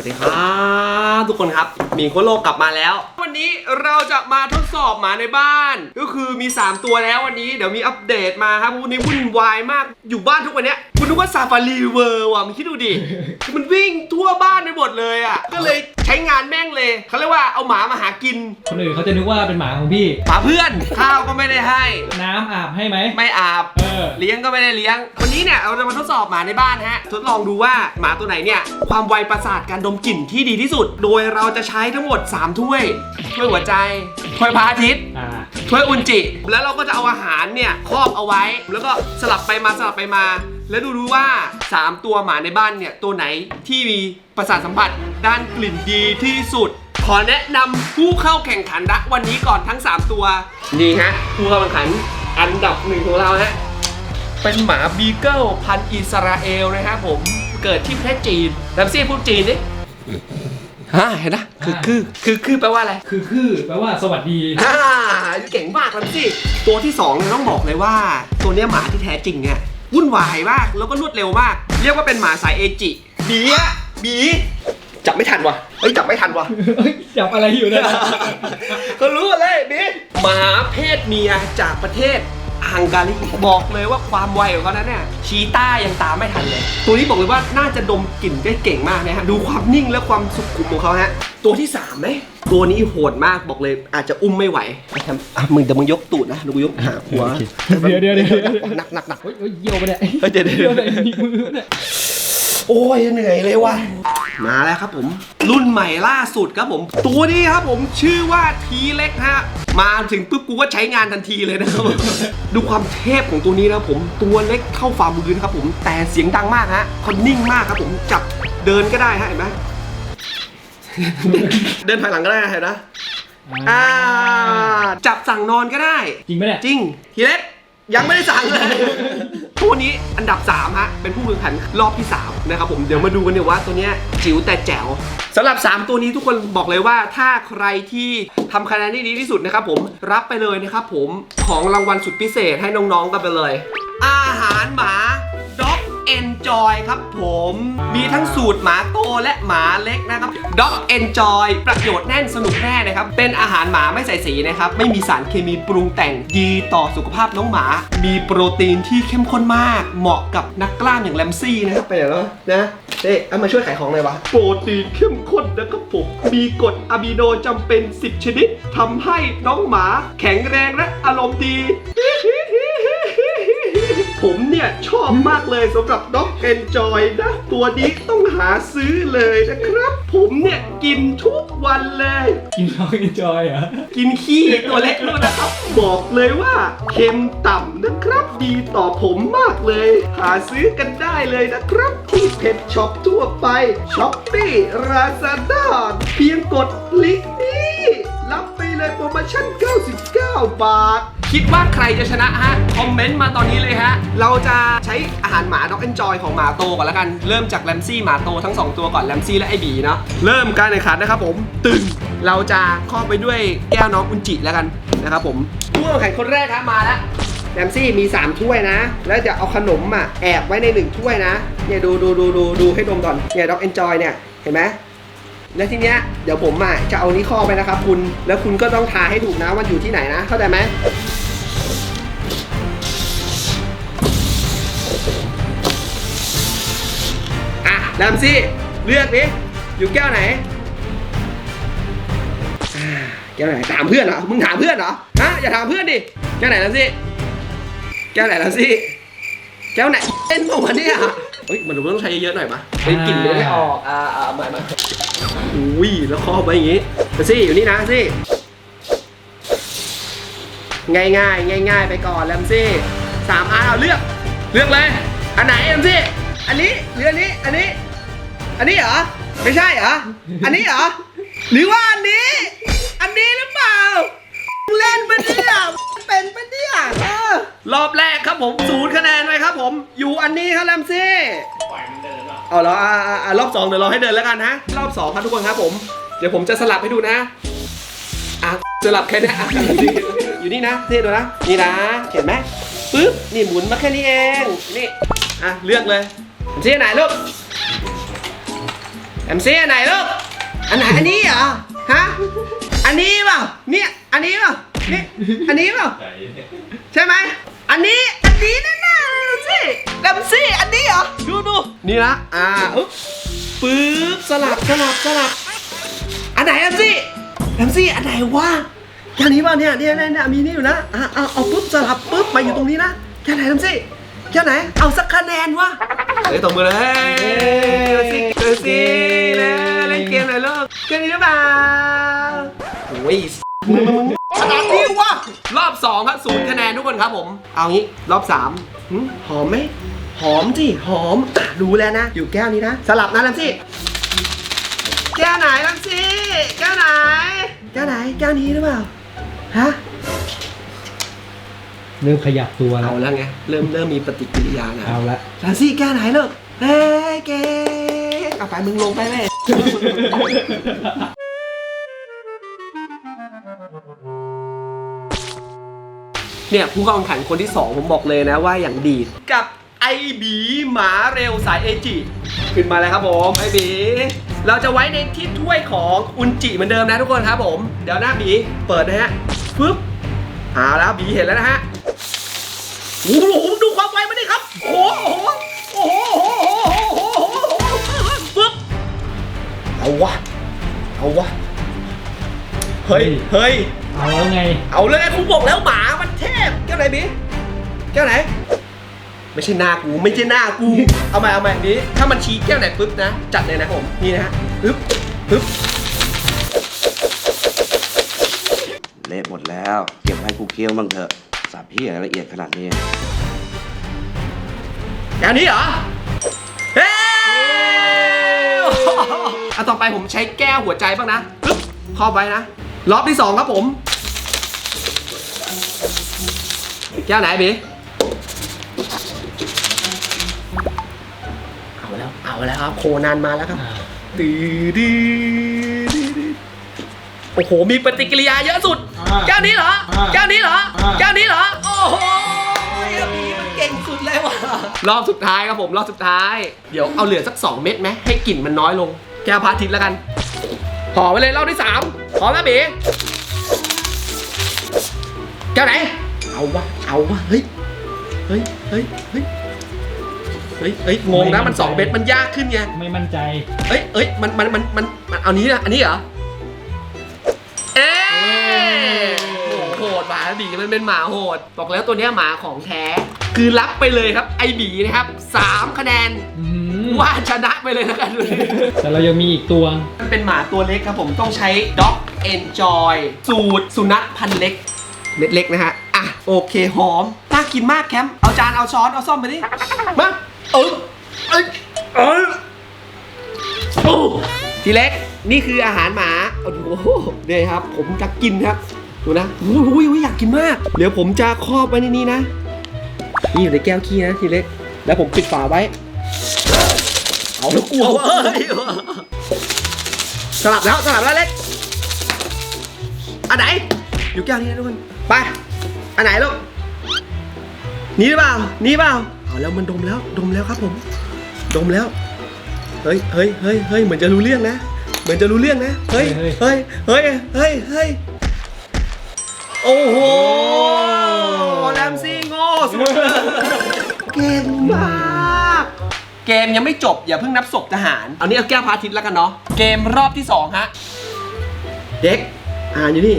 วัสดีครับทุกคนครับหมีโคโลกกลับมาแล้ว วันนี้เราจะมาทดสอบหมาในบ้าน ก็คือมี 3 ตัวแล้ววันนี้เดี๋ยวมีอัปเดตมาครับวันนี้วุ่นวายมากอยู่บ้านทุกวันเนี้ยคุณนึกว่าซาฟารีเวิร์ว่ะมึงคิดดูดิคือมันวิ่งทั่วบ้านไปหมดเลยอะก็เลยใช้งานแม่งเลยเขาเรียกว่าเอาหมามาหากินคนอื่นเขาจะนึกว่าเป็นหมาของพี่หมาเพื่อนข้าวก็ไม่ได้ให้ น้ำอาบให้ไหมไม่อาบเออเลี้ยงก็ไม่ได้เลี้ยง วันนี้เนี่ยเราจะมาทดสอบหมาในบ้านฮะ ทดลองดูว่าหมาตัวไหนเนี่ย ความไวประสาทการดมกลิ่นที่ดีที่สุด โดยเราจะใช้ทั้งหมด 3 ถ้วย ถ้วยหัวใจ ถ้วยพระอาทิตย์ อ่าถ้วยอุนจิ แล้วเราก็จะเอาอาหารเนี่ยครอบเอาไว้ แล้วก็สลับไปมาสลับไปมา แล้วดูดูว่า 3 ตัวหมาในบ้านเนี่ย ตัวไหนที่มีประสาทสัมผัสด้านกลิ่นดีที่สุด ขอแนะนำผู้เข้าแข่งขันณวันนี้ก่อนทั้ง 3 ตัว นี่ฮะ ผู้เข้าแข่งขันอันดับหนึ่งของเราฮะ เป็นหมาบีเกิลพันธุ์อิสราเอลนะครับผมเกิดที่ประเทศจีนแรมซี่พูดจีนดิฮะเห็นนะคือคือคือคือแปลว่าอะไร คือคือแปลว่าสวัสดีอ่าเก่งมากแล้วสิตัวที่2เนี่ยต้องบอกเลยว่า ตัวเนี้ยหมาที่แท้จริงเนี่ยวุ่นวายมากแล้วก็รวดเร็วมาก เรียกว่าเป็นหมาสายเอจิบีอะบีจับไม่ทันวะเฮ้ยจับไม่ทันวะเฮ้ยจับอะไรอยู่เนะก็รู้เลยบีหมาเพศเมียจากประเทศ ฮังการีบอกเลยว่าความไวของเขานั้นเนี่ยชีต้ายังตามไม่ทันเลย ตัวนี้บอกเลยว่าน่าจะดมกลิ่นได้เก่งมากนะฮะดูความนิ่งและความสุขุมของเขาฮะตัวที่สามไหมตัวนี้โหดมากบอกเลยอาจจะอุ้มไม่ไหวอะมึงแต่มึงยกตูดนะดูกูยกหาหัวเดี๋ยวเดี๋ยวเดี๋ยวเดี๋ยวหนักหนักหนักเฮ้ยเฮ้ยเยี่ยวไปเนี่ยเฮ้ยเดี๋ยวเดี๋ยวเยี่ยวในนิ้วมือเนี่ย โอ้ยเหนื่อยเลยว่ะมาแล้วครับผม รุ่นใหม่ล่าสุดครับผม ตัวนี้ครับผมชื่อว่าทีเล็กฮะ มาถึงปุ๊บกูก็ใช้งานทันทีเลยนะครับผมดูความเทพของตัวนี้นะครับผมตัวเล็กเข้าฝ่ามือนะครับผมแต่เสียงดังมากฮะเขานิ่งมากครับผมจับเดินก็ได้ฮะเห็นไหมเดินถอยหลังก็ได้นะเห็นนะอ่าจับสั่งนอนก็ได้ จริงไหมเนี่ยจริงทีเล็ก ยังไม่ได้สั่งเลยคู่นี้อันดับ3ฮะเป็นผู้แข่งขันรอบที่3นะครับผมเดี๋ยวมาดูกันเดี๋ยวว่าตัวเนี้ยจิ๋วแต่แจ๋วสำหรับ 3 ตัวนี้ทุกคนบอกเลยว่าถ้าใครที่ทำคะแนนได้ดีที่สุดนะครับผมรับไปเลยนะครับผมของรางวัลสุดพิเศษให้น้องๆกันไปเลย อาหารหมา Enjoy ครับผม มีทั้งสูตรหมาโตและหมาเล็กนะครับ Dog Enjoy ประโยชน์แน่นสนุกแน่นะครับ เป็นอาหารหมาไม่ใส่สีนะครับ ไม่มีสารเคมีปรุงแต่งดีต่อสุขภาพน้องหมา มีโปรตีนที่เข้มข้นมาก เหมาะกับนักกล้ามอย่างแรมซี่นะครับไปแล้วนะเอ๊ะเอามาช่วยขายของเลยวะ โปรตีนเข้มข้นนะครับผม มีกรดอะมิโนจำเป็น 10 ชนิดทำให้น้องหมาแข็งแรงและอารมณ์ดี ผมเนี่ยชอบมากเลยสำหรับ Dog Enjoy นะ ตัวนี้ต้องหาซื้อเลยนะครับ ผมเนี่ยกินทุกวันเลย กินข้าวเอนจอยเหรอกินขี้ตัวเล็กด้วยนะครับ บอกเลยว่าเค็มต่ำนะครับ ดีต่อผมมากเลย หาซื้อกันได้เลยนะครับ ที่เพจช็อปทั่วไปช้อปปี้ราซาด้าเพียงกดลิงก์นี้ รับไปเลยโปรโมชั่น 99 บาท คิดว่าใครจะชนะฮะ คอมเมนต์มาตอนนี้เลยฮะ เราจะใช้อาหารหมาด็อกแอนจอยของหมาโตก่อนแล้วกัน เริ่มจากแรมซี่หมาโตทั้ง 2 ตัวก่อนแรมซี่และไอบีเนาะ เริ่มการแข่งขันนะครับผม ตึง เราจะครอบไปด้วยแก้วน้องอุนจิแล้วกันนะครับผมผู้แข่งขันคนแรกครับมาแล้วแรมซี่มี 3 ถ้วยนะ แล้วจะเอาขนมอะแอบไว้ใน 1 ถ้วยนะ เนี่ยดูดูดูดูดูให้ดมก่อน เนี่ยด็อกแอนจอยเนี่ย เห็นไหมแล้วทีเนี้ยเดี๋ยวผมอะจะเอานี้ข้อไปนะครับคุณ แล้วคุณก็ต้องทาให้ถูกนะว่าอยู่ที่ไหนนะ เข้าใจไหม อะแรมซี่เลือกดิอยู่แก้วไหนแก้วไหนถามเพื่อนเหรอมึงถามเพื่อนเหรอฮะอย่าถามเพื่อนดิแก้วไหนแรมซี่แก้วไหนแรมซี่แก้วไหนเต้นผมวะเนี่ยเฮ้ยมันต้องใช้เยอะๆหน่อยปะไอ้กลิ่นมันไม่ออกอ่าอ่ามามาอุ้ยแล้วครอบไว้อย่างงี้มาสิอยู่นี่นะสิง่ายง่ายง่ายง่ายไปก่อนแลมซี่สามอันเอาเลือก เลือกเลยอันไหนแลมซี่อันนี้หรืออันนี้ อันนี้ อันนี้เหรอ ไม่ใช่เหรอ อันนี้เหรอ หรือว่าอันนี้ อันนี้หรือเปล่า เล่นปะเนี่ยเป็นปะเนี่ยเออรอบแรกครับผมศูนย์คะแนนไว้ครับผม อยู่อันนี้ครับแลมซี่เอาเหรออ่าอ่าอ่ารอบสองเดี๋ยวเราให้เดินแล้วกันนะ รอบสองครับทุกคนครับผม เดี๋ยวผมจะสลับให้ดูนะ อะ สลับแค่เนี้ยอะอยู่นี่นะเท่ดูนะ นี่นะ เห็นไหม ปึ๊บนี่หมุนมาแค่นี้เองนี่อะเลือกเลยผมชี้ไหนลูกแอมซี่อันไหนลูกอันไหนอันนี้เหรอฮะอันนี้เปล่าเนี่ยอันนี้เปล่านี่อันนี้เปล่าใช่ไหมอันนี้อันนี้แน่ๆเลยสิแอมซี่อันนี้เหรอดูดูนี่นะอ่าปึ๊บสลับสลับสลับอันไหนแอมซี่แอมซี่อันไหนวะแค่นี้เปล่าเนี่ยเนี่ยเนี่ยมีนี่อยู่นะอ่าเอาเอาปุ๊บสลับปุ๊บ มาอยู่ตรงนี้นะ แค่ไหนแอมซี่แค่ไหน เอาสักคะแนนวะเฮ้ยตบมือเลยเฮ้ยแอซี่แอซี่นะเล่นเกมหน่อยลูกแค่นี้หรือเปล่าโอ้ยมึงมึงมึงขนาดนี้วะรอบสองครับศูนย์คะแนนทุกคนครับผม เอางี้รอบสามหึหอมไหมหอมสิหอมอะรู้แล้วนะ อยู่แก้วนี้นะ สลับนะลัมซี่แก้วไหนลัมซี่แก้วไหน แก้วไหน แก้วนี้หรือเปล่า ฮะ เริ่มขยับตัวแล้เอาวแล้วไงเริ่มเริ่มมีปฏิกิริยาแล้วเอาละลัมซี่แก้วไหนลูกเฮ้ยเก๋เอาไปมึงลงไปเลยเนี่ยผู้เข้าแข่งขันคนที่ 2 ผมบอกเลยนะว่าอย่างดีกับไอบีหมาเร็วสายเอจิขึ้นมาเลยครับผมไอบีเราจะไว้ในที่ถ้วยของอุนจิเหมือนเดิมนะทุกคนครับผม เดี๋ยวหน้าบีเปิดนะฮะฟึบเอาแล้วบีเห็นแล้วนะฮะ โอ้โหดูความไวมันดิครับโอ้โหโอ้โหโอ้โหโอ้โหโอ้โหโอ้โหฟึบเอาวะเอาวะเฮ้ยเฮ้ยเอาแล้วไง เอาเลยผมบอกแล้วหมามันเทพแก้วไหนบีแก้วไหน ไม่ใช่หน้ากูไม่ใช่หน้ากู เอาใหม่เอาใหม่นี้ ถ้ามันชี้แก้วไหนปุ๊บนะ จัดเลยนะผมนี่นะฮะปึ๊บปึ๊บเละหมดแล้ว เก็บให้กูเคี้ยวบ้างเถอะ สับพี่อะไรละเอียดขนาดนี้แก้วนี้เหรอ เฮ้ยเอาต่อไปผมใช้แก้วหัวใจบ้างนะปึ๊บครอบไว้นะ รอบที่สองครับผม แก้วไหนบีเอาแล้ว เอาแล้วครับ โคนันมาแล้วครับดืดดืดดืดโอ้โห มีปฏิกิริยาเยอะสุดอ่าแก้วนี้เหรออ่าแก้วนี้เหรออ่าแก้วนี้เหรอ โอ้โหอันนี้มันเก่งสุดเลยว่ะ รอบสุดท้ายครับผม รอบสุดท้าย เดี๋ยวเอาเหลือสัก 2 เม็ดไหมให้กลิ่นมันน้อยลง แก้วพระอาทิตย์แล้วกันห่อไปเลยรอบที่3พร้อมนะบีแก้วไหน เอาวะ เอาวะ เฮ้ย เฮ้ย เฮ้ย เฮ้ยเฮ้ยเฮ้ยงงนะมัน2เม็ดมันยากขึ้นไง ไม่มั่นใจ เอ้ยเอ้ยมัน มัน มัน มันมันเอานี้นะ อันนี้เหรอ เอ๊ะโอ้โหโหดหมาบีมันเป็นหมาโหด บอกแล้วตัวเนี้ยหมาของแท้ คือรับไปเลยครับ ไอบีนะครับสามคะแนน อืมว่าชนะไปเลยแล้วกันแต่เรายังมีอีกตัว มันเป็นหมาตัวเล็กครับผมต้องใช้ Dog Enjoy สูตรสุนัขพันธุ์เล็ก เม็ดเล็กนะฮะ อะ โอเค หอม น่ากินมากแคมป์เอาจาน เอาช้อน เอาซ่อมมาดิมาเออเอ้ยเออโอ้ทีเล็ก นี่คืออาหารหมาโอ้โหเนี่ยครับ ผมจะกินครับดูนะอุ้ยอุ้ยอุ้ยอยากกินมาก เดี๋ยวผมจะครอบไว้ในนี้นะ นี่อยู่ในแก้วขี้นะทีเล็ก แล้วผมปิดฝาไว้ เอาแล้วกลัวเว้ยสลับแล้วสลับแล้วเล็ก อันไหน อยู่แก้วนี้นะทุกคน ไป อันไหนลูก นี่หรือเปล่า นี่เปล่า เอาแล้วมันดมแล้ว ดมแล้วครับผม ดมแล้ว เฮ้ยเฮ้ยเฮ้ยเฮ้ยเหมือนจะรู้เรื่องนะ เหมือนจะรู้เรื่องนะ เฮ้ย เฮ้ย เฮ้ย เฮ้ย เฮ้ย โอ้โหแรมซี่โง่สุดเลยเก่งมาก เกมยังไม่จบอย่าเพิ่งนับศพทหาร เอานี้เอาแก้วพระอาทิตย์แล้วกันเนาะ เกมรอบที่สองฮะ เด็ก อ่านอยู่นี่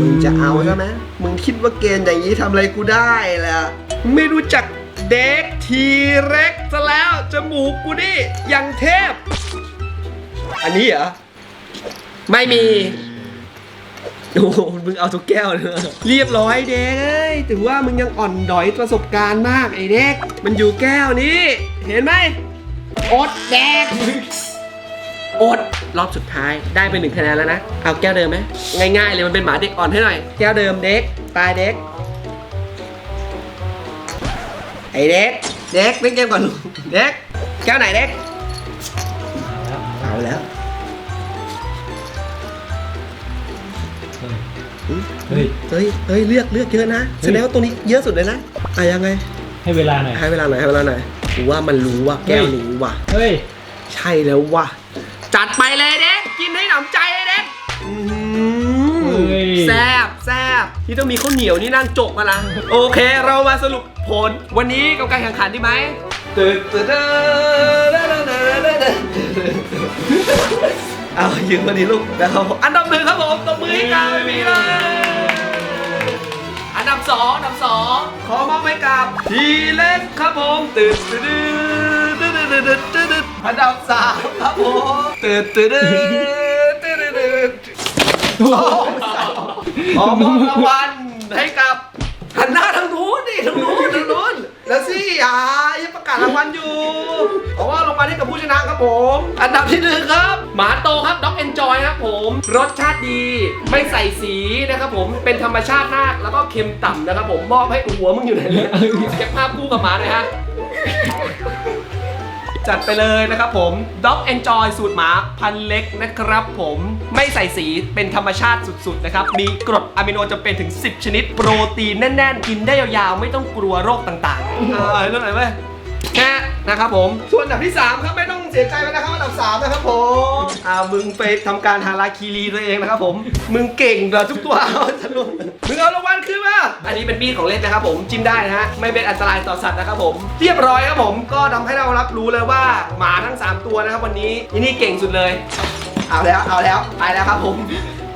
มึงจะเอาใช่ไหมมึงคิดว่าเกมอย่างนี้ทำอะไรกูได้ล่ะมึงไม่รู้จัก เด็กทีเร็กซะแล้ว จมูกกูนี่ยังเทพ อันนี้เหรอ ไม่มี โอ้โหมึงเอาทุกแก้วเลย เรียบร้อยเด็กเอ้ยถือว่ามึงยังอ่อนดอยประสบการณ์มากไอ้เด็ก มันอยู่แก้วนี้ เห็นไหม อดแดก อดรอบสุดท้ายได้ไปหนึ่งคะแนนแล้วนะ เอาแก้วเดิมไหมง่ายๆเลยมันเป็นหมาเด็กอ่อนให้หน่อย แก้วเดิมเด็กตายเด็ก ไอเด็ก เด็กเล่นเกมก่อนลูกเด็ก แก้วไหนเด็ก เอาแล้วเฮ้ย เฮ้ย เฮ้ย เลือกเลือกเยอะนะ แสดงว่าตัวนี้เยอะสุดเลยนะอะยังไง ให้เวลาหน่อยให้เวลาหน่อยให้เวลาหน่อยกูว่ามันรู้ว่าแก้วนี้ว่ะ เฮ้ย ใช่แล้วว่ะ จัดไปเลยเด็ก กินให้หนำใจเลย แซบแซบที่ต้องมีข้าวเหนียวนี่นั่งจกมาละโอเค เรามาสรุปผลวันนี้กับการแข่งขันดีไหมตึ๊ดตึ๊ดตึ๊ดตึ๊ดตึ๊ดตึ๊ดตึ๊ดเอายืนมาดีลูกนะครับอันดับหนึ่งครับผมตบมือให้กับไม่มีเลยอันดับสองอันดับสองขอมอบให้กับทีเล็กครับผมตื่นตื่นตื่นตื่นตื่นตื่นตื่นอันดับสามครับผมตื่นตื่นตื่นตื่นตื่น ขอมอบรางวัลให้กับหันหน้าทางนู้นดิทางนู้นทางนู้นแล้วสิอ่ายังประกาศรางวัลอยู่ขอว่ารางวัลให้กับผู้ชนะครับผม อันดับที่หนึ่งครับ หมาโตครับด็อกเอนจอยครับผม รสชาติดี ไม่ใส่สีนะครับผมเป็นธรรมชาติมากแล้วก็เค็มต่ำนะครับผมมอบให้หัวมึงอยู่ไหนเนี่ยเก็บภาพคู่กับหมาหน่อยฮะ จัดไปเลยนะครับผม Dog Enjoy สูตรหมาพันเล็กนะครับผมไม่ใส่สีเป็นธรรมชาติสุดๆนะครับ มีกรดอะมิโนจำเป็นถึง 10 ชนิด โปรตีนแน่น ๆ กินได้ยาวๆ ไม่ต้องกลัวโรคต่างๆอ่าเรื่องไหนไหมแค่ นะครับผม ส่วนอันดับที่ 3 ครับไม่ต้องเสียใจไปนะครับอันดับ 3 นะครับผมอ่ามึงไปทำการฮาราคีรีตัวเองนะครับผม มึงเก่งเหรอทุกตัวเอาจะรู้มึงเอารางวัลขึ้นมาอันนี้เป็นมีดของเล่นนะครับผมจิ้มได้นะฮะไม่เป็นอันตรายต่อสัตว์นะครับผม เรียบร้อยครับผมก็ทำให้เรารับรู้เลยว่าหมาทั้ง 3 ตัวนะครับวันนี้อีนี่เก่งสุดเลย เอาแล้วเอาแล้วไปแล้วครับผม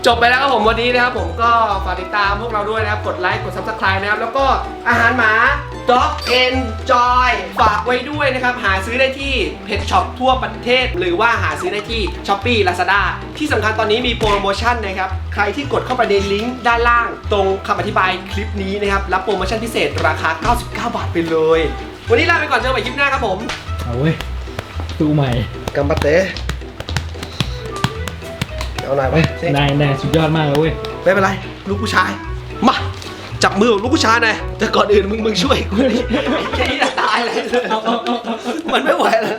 จบไปแล้วครับผมวันนี้นะครับผมก็ฝากติดตามพวกเราด้วยนะครับกดไลค์กด subscribe นะครับแล้วก็อาหารหมา Dog Enjoy ฝากไว้ด้วยนะครับ หาซื้อได้ที่เพจช็อปทั่วประเทศ หรือว่าหาซื้อได้ที่ Shopee Lazada ที่สำคัญตอนนี้มีโปรโมชั่นนะครับ ใครที่กดเข้าไปในลิงก์ด้านล่าง ตรงคำอธิบายคลิปนี้นะครับ รับโปรโมชั่นพิเศษราคา 99 บาทไปเลย วันนี้ลาไปก่อนเจอกันใหม่คลิปหน้าครับผม เอาเว้ยตู้ใหม่ กัมบัตเตเอาหน่อยไปนายนายสุดยอดมากเลยเว้ย ไม่เป็นไร ลูกผู้ชาย มา จับมือลูกผู้ชายหน่อยแต่ก่อนอื่นมึงมึงช่วยกูดิไอ้ที่ตายเลยมันไม่ไหวแล้ว